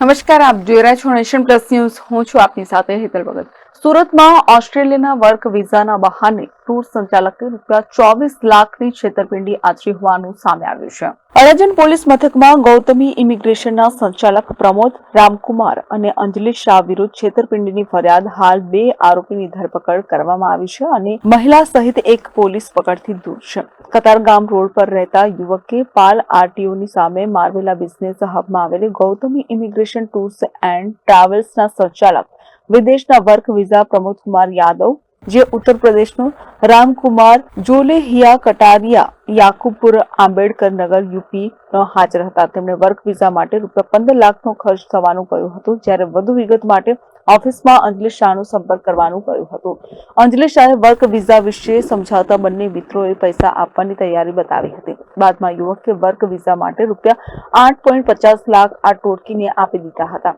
નમસ્કાર, આપ જોઈ રહ્યા છો નેશન પ્લસ ન્યૂઝ. હું છું આપની સાથે હેતલ ભગત. સુરતમાં ઓસ્ટ્રેલિયાના વર્ક વિઝાના બહાને ટૂર સંચાલકે રૂપિયા ચોવીસ લાખની છેતરપિંડી આચરી હોવાનું સામે આવ્યું છે. અડાજણ પોલીસ મથકમાં ગૌતમી ઇમિગ્રેશનના સંચાલક પ્રમોદ રામકુમાર અને અંજલિ શાહ વિરુદ્ધ છેતરપિંડીની ફરિયાદ હાલ બે આરોપીની ધરપકડ કરવામાં આવી છે અને મહિલા સહિત એક પોલીસ પકડથી દૂર છે. કતારગામ રોડ પર રહેતા યુવકે પાલ આરટીઓની સામે માર્વેલા બિઝનેસ હબમાં આવેલી ગૌતમી ઇમિગ્રેશન ટૂર્સ એન્ડ ટ્રાવેલ્સના સંચાલક, વિદેશના વર્ક વિઝા પ્રમોદ કુમાર યાદવ જે ઉત્તર પ્રદેશનું રામકુમાર જોલેહિયા કટારિયા યાકુબપુર આંબેડકર નગર યુપી હાજર હતા. તેમણે વર્ક વિઝા માટે રૂપિયા પંદર લાખનો ખર્ચ થવાનું કહ્યું હતું, જ્યારે વધુ વિગત માટે ઓફિસમાં અંજલિ શાહનો સંપર્ક કરવાનું કહ્યું હતું. અંજલિ શાહે વર્ક વિઝા વિશે સમજાવતા બંને મિત્રોએ પૈસા આપવાની તૈયારી બતાવી હતી. બાદમાં યુવકે વર્ક વિઝા માટે રૂપિયા આઠ પોઈન્ટ પચાસ લાખ આ ટોટકીને આપી દીધા હતા.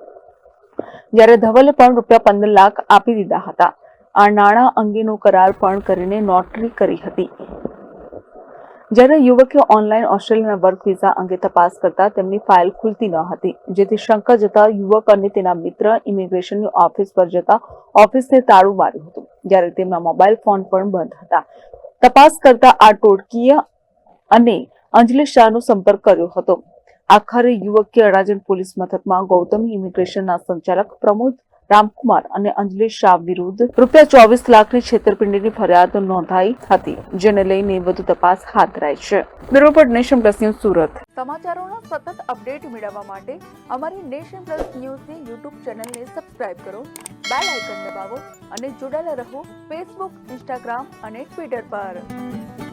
જ્યારે ધવલે પણ રૂપિયા પંદર લાખ આપી દીધા હતા. આ નાણાં અંગેનો કરાર પણ કરીને નોટરી કરી હતી. જ્યારે યુવકે ઓનલાઈન ઓસ્ટ્રેલિયાના વર્ક વિઝા અંગે તપાસ કરતા તેમની ફાઇલ ખુલતી ન હતી, જેથી શંકા જતા યુવક અને તેના મિત્ર ઇમિગ્રેશનની ઓફિસ પર જતા ઓફિસને તાળું માર્યું હતું, જ્યારે તેમના મોબાઈલ ફોન પણ બંધ હતા. તપાસ કરતા આ ટોળકીએ અને અંજલિ શાહનો સંપર્ક કર્યો હતો. આખરે યુવકે અડાજણ પોલીસ મથકમાં ગૌતમ ઇમિગ્રેશનના સંચાલક પ્રમોદ રામકુમાર અને અંજલિ શાહ વિરુદ્ધ રૂપિયા ચોવીસ લાખની છેતરપિંડીની ફરિયાદ નોંધાઈ હતી, જેને લઈને વધુ તપાસ હાથ ધરાઈ છે. Bureau Nation Plus News Surat. સમાચારોના સતત અપડેટ મેળવવા માટે અમારી નેશન પ્લસ ન્યૂઝની યુટ્યુબ ચેનલને સબસ્ક્રાઇબ કરો, બેલ આઇકન દબાવો અને જોડાયેલા રહો ફેસબુક, ઇન્સ્ટાગ્રામ અને ટ્વિટર પર.